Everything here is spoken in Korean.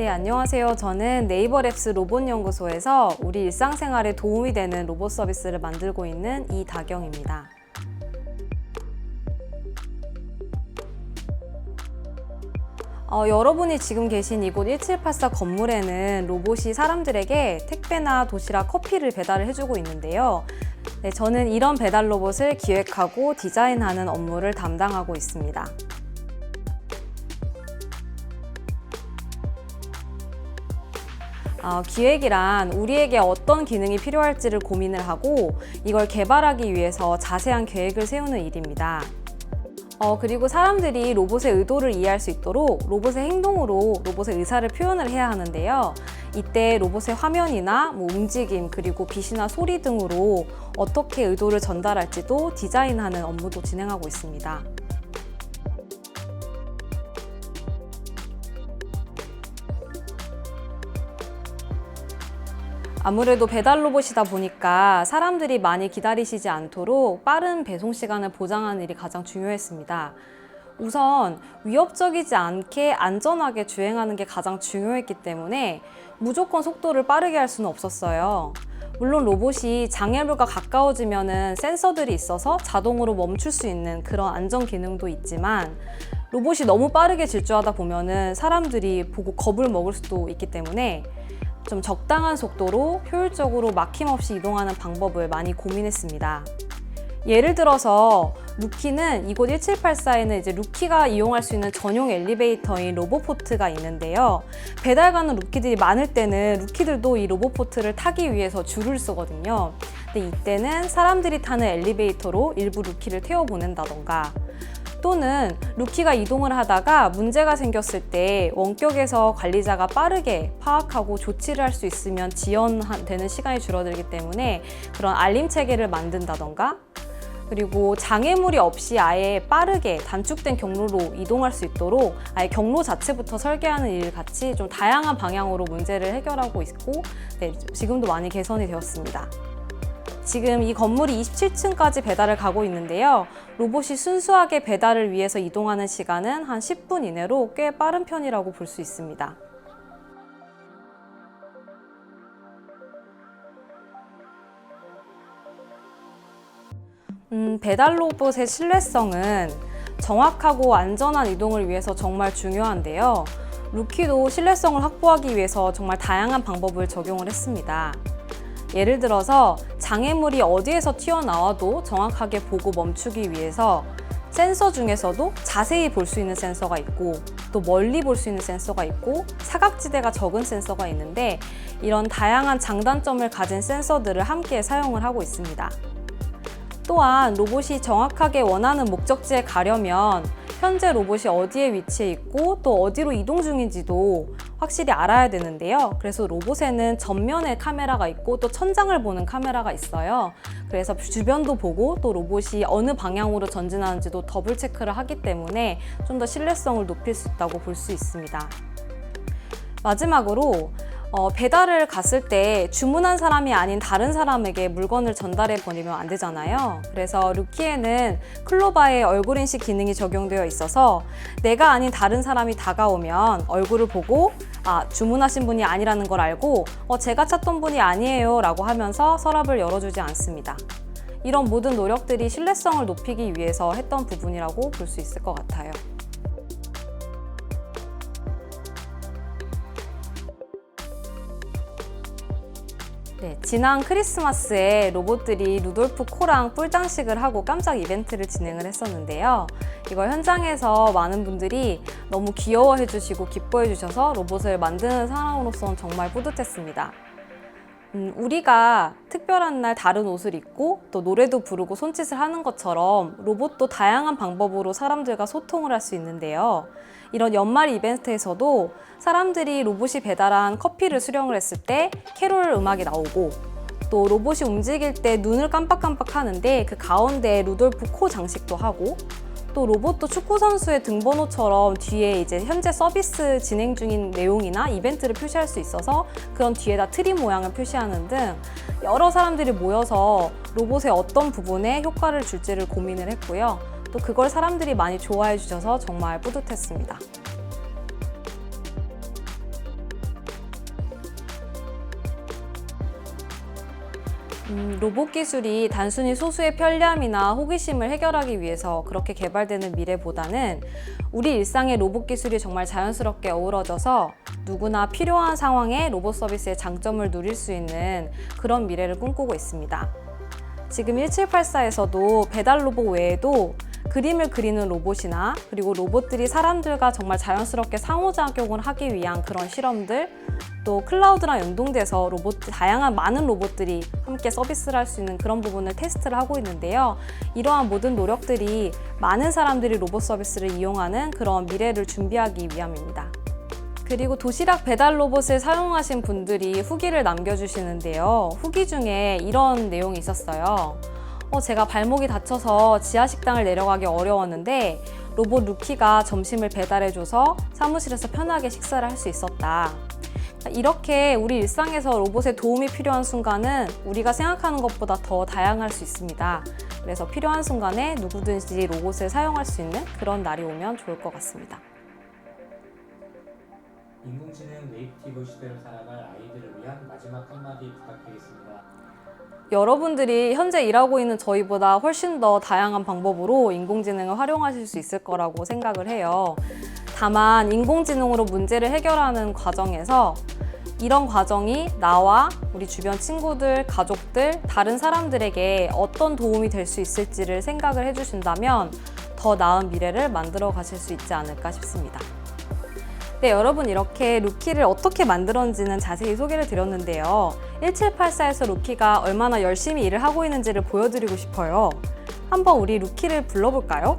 네, 안녕하세요. 저는 네이버 랩스 로봇 연구소에서 우리 일상생활에 도움이 되는 로봇 서비스를 만들고 있는 이다경입니다. 어, 여러분이 지금 계신 이곳 1784 건물에는 로봇이 사람들에게 택배나 도시락, 커피를 배달을 해주고 있는데요. 네, 저는 이런 배달 로봇을 기획하고 디자인하는 업무를 담당하고 있습니다. 어, 기획이란 우리에게 어떤 기능이 필요할지를 고민을 하고 이걸 개발하기 위해서 자세한 계획을 세우는 일입니다. 어, 그리고 사람들이 로봇의 의도를 이해할 수 있도록 로봇의 행동으로 로봇의 의사를 표현을 해야 하는데요. 이때 로봇의 화면이나 뭐 움직임, 그리고 빛이나 소리 등으로 어떻게 의도를 전달할지도 디자인하는 업무도 진행하고 있습니다. 아무래도 배달 로봇이다 보니까 사람들이 많이 기다리시지 않도록 빠른 배송 시간을 보장하는 일이 가장 중요했습니다. 우선 위협적이지 않게 안전하게 주행하는 게 가장 중요했기 때문에 무조건 속도를 빠르게 할 수는 없었어요. 물론 로봇이 장애물과 가까워지면은 센서들이 있어서 자동으로 멈출 수 있는 그런 안전 기능도 있지만 로봇이 너무 빠르게 질주하다 보면은 사람들이 보고 겁을 먹을 수도 있기 때문에 좀 적당한 속도로 효율적으로 막힘없이 이동하는 방법을 많이 고민했습니다. 예를 들어서 루키는 이곳 1784에는 이제 루키가 이용할 수 있는 전용 엘리베이터인 로보포트가 있는데요. 배달 가는 루키들이 많을 때는 루키들도 이 로보포트를 타기 위해서 줄을 서거든요. 근데 이때는 사람들이 타는 엘리베이터로 일부 루키를 태워 보낸다던가 또는 루키가 이동을 하다가 문제가 생겼을 때 원격에서 관리자가 빠르게 파악하고 조치를 할 수 있으면 지연되는 시간이 줄어들기 때문에 그런 알림 체계를 만든다던가 그리고 장애물이 없이 아예 빠르게 단축된 경로로 이동할 수 있도록 아예 경로 자체부터 설계하는 일 같이 좀 다양한 방향으로 문제를 해결하고 있고 네, 지금도 많이 개선이 되었습니다. 지금 이 건물이 27층까지 배달을 가고 있는데요. 로봇이 순수하게 배달을 위해서 이동하는 시간은 한 10분 이내로 꽤 빠른 편이라고 볼 수 있습니다. 음, 배달 로봇의 신뢰성은 정확하고 안전한 이동을 위해서 정말 중요한데요. 루키도 신뢰성을 확보하기 위해서 정말 다양한 방법을 적용을 했습니다. 예를 들어서 장애물이 어디에서 튀어나와도 정확하게 보고 멈추기 위해서 센서 중에서도 자세히 볼 수 있는 센서가 있고 또 멀리 볼 수 있는 센서가 있고 사각지대가 적은 센서가 있는데 이런 다양한 장단점을 가진 센서들을 함께 사용을 하고 있습니다. 또한 로봇이 정확하게 원하는 목적지에 가려면 현재 로봇이 어디에 위치해 있고 또 어디로 이동 중인지도 확실히 알아야 되는데요. 그래서 로봇에는 전면에 카메라가 있고 또 천장을 보는 카메라가 있어요. 그래서 주변도 보고 또 로봇이 어느 방향으로 전진하는지도 더블 체크를 하기 때문에 좀 더 신뢰성을 높일 수 있다고 볼 수 있습니다. 마지막으로 어, 배달을 갔을 때 주문한 사람이 아닌 다른 사람에게 물건을 전달해 버리면 안 되잖아요. 그래서 루키에는 클로바의 얼굴 인식 기능이 적용되어 있어서 내가 아닌 다른 사람이 다가오면 얼굴을 보고 아, 주문하신 분이 아니라는 걸 알고 어, 제가 찾던 분이 아니에요 라고 하면서 서랍을 열어주지 않습니다. 이런 모든 노력들이 신뢰성을 높이기 위해서 했던 부분이라고 볼 수 있을 것 같아요. 네, 지난 크리스마스에 로봇들이 루돌프 코랑 뿔장식을 하고 깜짝 이벤트를 진행을 했었는데요. 이걸 현장에서 많은 분들이 너무 귀여워해 주시고 기뻐해 주셔서 로봇을 만드는 사람으로서는 정말 뿌듯했습니다. 음, 우리가 특별한 날 다른 옷을 입고 또 노래도 부르고 손짓을 하는 것처럼 로봇도 다양한 방법으로 사람들과 소통을 할 수 있는데요. 이런 연말 이벤트에서도 사람들이 로봇이 배달한 커피를 수령을 했을 때 캐롤 음악이 나오고 또 로봇이 움직일 때 눈을 깜빡깜빡 하는데 그 가운데 루돌프 코 장식도 하고 또 로봇도 축구 선수의 등번호처럼 뒤에 이제 현재 서비스 진행 중인 내용이나 이벤트를 표시할 수 있어서 그런 뒤에다 트리 모양을 표시하는 등 여러 사람들이 모여서 로봇의 어떤 부분에 효과를 줄지를 고민을 했고요. 또 그걸 사람들이 많이 좋아해 주셔서 정말 뿌듯했습니다. 음, 로봇 기술이 단순히 소수의 편리함이나 호기심을 해결하기 위해서 그렇게 개발되는 미래보다는 우리 일상의 로봇 기술이 정말 자연스럽게 어우러져서 누구나 필요한 상황에 로봇 서비스의 장점을 누릴 수 있는 그런 미래를 꿈꾸고 있습니다. 지금 1784에서도 배달 로봇 외에도 그림을 그리는 로봇이나 그리고 로봇들이 사람들과 정말 자연스럽게 상호작용을 하기 위한 그런 실험들 또 클라우드랑 연동돼서 로봇 다양한 많은 로봇들이 함께 서비스를 할 수 있는 그런 부분을 테스트를 하고 있는데요. 이러한 모든 노력들이 많은 사람들이 로봇 서비스를 이용하는 그런 미래를 준비하기 위함입니다. 그리고 도시락 배달 로봇을 사용하신 분들이 후기를 남겨주시는데요. 후기 중에 이런 내용이 있었어요. 어, 제가 발목이 다쳐서 지하 식당을 내려가기 어려웠는데 로봇 루키가 점심을 배달해줘서 사무실에서 편하게 식사를 할 수 있었다. 이렇게 우리 일상에서 로봇의 도움이 필요한 순간은 우리가 생각하는 것보다 더 다양할 수 있습니다. 그래서 필요한 순간에 누구든지 로봇을 사용할 수 있는 그런 날이 오면 좋을 것 같습니다. 인공지능 네이티브 시대를 살아갈 아이들을 위한 마지막 한마디 부탁드리겠습니다. 여러분들이 현재 일하고 있는 저희보다 훨씬 더 다양한 방법으로 인공지능을 활용하실 수 있을 거라고 생각을 해요. 다만 인공지능으로 문제를 해결하는 과정에서 이런 과정이 나와 우리 주변 친구들, 가족들, 다른 사람들에게 어떤 도움이 될 수 있을지를 생각을 해주신다면 더 나은 미래를 만들어 가실 수 있지 않을까 싶습니다. 네, 여러분 이렇게 루키를 어떻게 만들었는지는 자세히 소개를 드렸는데요. 1784에서 루키가 얼마나 열심히 일을 하고 있는지를 보여드리고 싶어요. 한번 우리 루키를 불러볼까요?